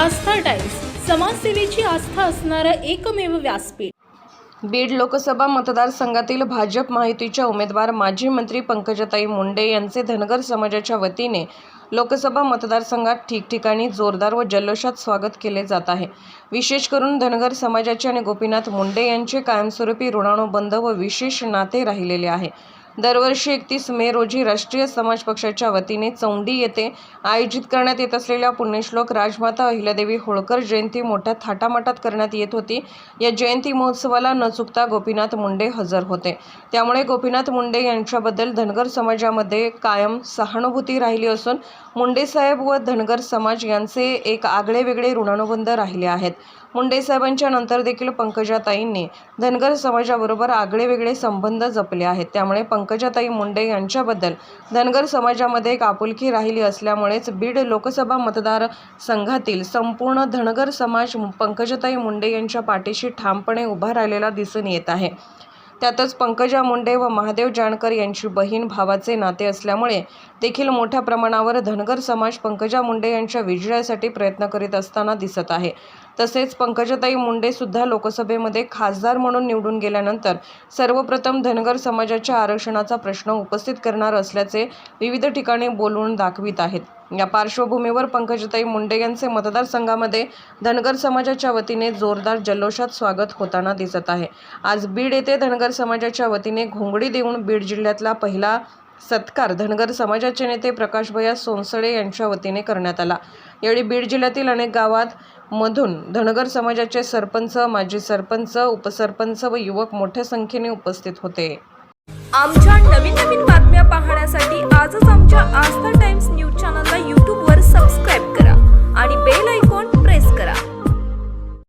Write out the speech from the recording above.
आस्था Times समाजसेवेची आस्था असणारं एकमेव व्यासपीठ. बीड लोकसभा मतदारसंघातील भाजप माहितीच्या उमेदवार माजी मंत्री पंकजाताई मुंडे यांचे धनगर समाजाच्या वतीने लोकसभा मतदारसंघात ठिकठिकाणी जोरदार व जल्लोषात स्वागत केले जात आहे. विशेष करून धनगर समाजाचे आणि गोपीनाथ मुंडे यांचे कायमस्वरूपी ऋणानुबंध व विशेष नाते राहिलेले आहे. दरवर्षी एकतीस मे रोजी राष्ट्रीय समाज पक्षाच्या वतीने चौंडी येथे आयोजित करण्यात येत असलेल्या पुण्यश्लोक राजमाता अहिल्यादेवी होळकर जयंती मोठ्या थाटामाटात करण्यात येत होती. या जयंती महोत्सवाला न चुकता गोपीनाथ मुंडे हजर होते. त्यामुळे गोपीनाथ मुंडे यांच्याबद्दल धनगर समाजामध्ये कायम सहानुभूती राहिली असून मुंडे साहेब व धनगर समाज यांचे एक आगळे वेगळे ऋणानुबंध राहिले आहेत. मुंडे साहेबांच्या नंतर देखील पंकजाताईंनी धनगर समाजाबरोबर आगळे वेगळे संबंध जपले आहेत. त्यामुळे पंकजाताई मुंडे यांच्याबद्दल. धनगर समाजामध्ये एक आपुलकी राहिली असल्यामुळेच बीड लोकसभा मतदार संघातील संपूर्ण धनगर समाज पंकजाताई मुंडे यांच्या पाठीशी ठामपणे उभा राहिलेला दिसून येत आहे. त्यातच पंकजा मुंडे व महादेव जानकर यांची बहीण भावाचे नाते असल्यामुळे देखील मोठ्या प्रमाणावर धनगर समाज पंकजा मुंडे यांच्या विजयासाठी प्रयत्न करीत असताना दिसत आहे. तसेच पंकजाताई मुंडे सुद्धा लोकसभेमध्ये खासदार म्हणून निवडून गेल्यानंतर सर्वप्रथम धनगर समाजाच्या आरक्षणाचा प्रश्न उपस्थित करणार असल्याचे विविध ठिकाणी बोलून दाखवित आहेत. या पार्श्वभूमीवर पंकजाताई मुंडे यांचे मतदारसंघामध्ये धनगर समाजाच्या वतीने जोरदार जल्लोषात स्वागत होताना दिसत आहे. आज बीड येथे धनगर समाजाच्या वतीने घोंगडी देऊन बीड जिल्ह्यातला पहिला सत्कार धनगर समाजाचे नेते प्रकाशभैया सोनसळे यांच्या वतीने करण्यात आला. यावेळी बीड जिल्ह्यातील अनेक गावात मधून धनगर समाजाचे सरपंच माजी सरपंच उपसरपंच व युवक मोठ्या संख्येने उपस्थित होते. आमच्या नवीन नवीन बातम्या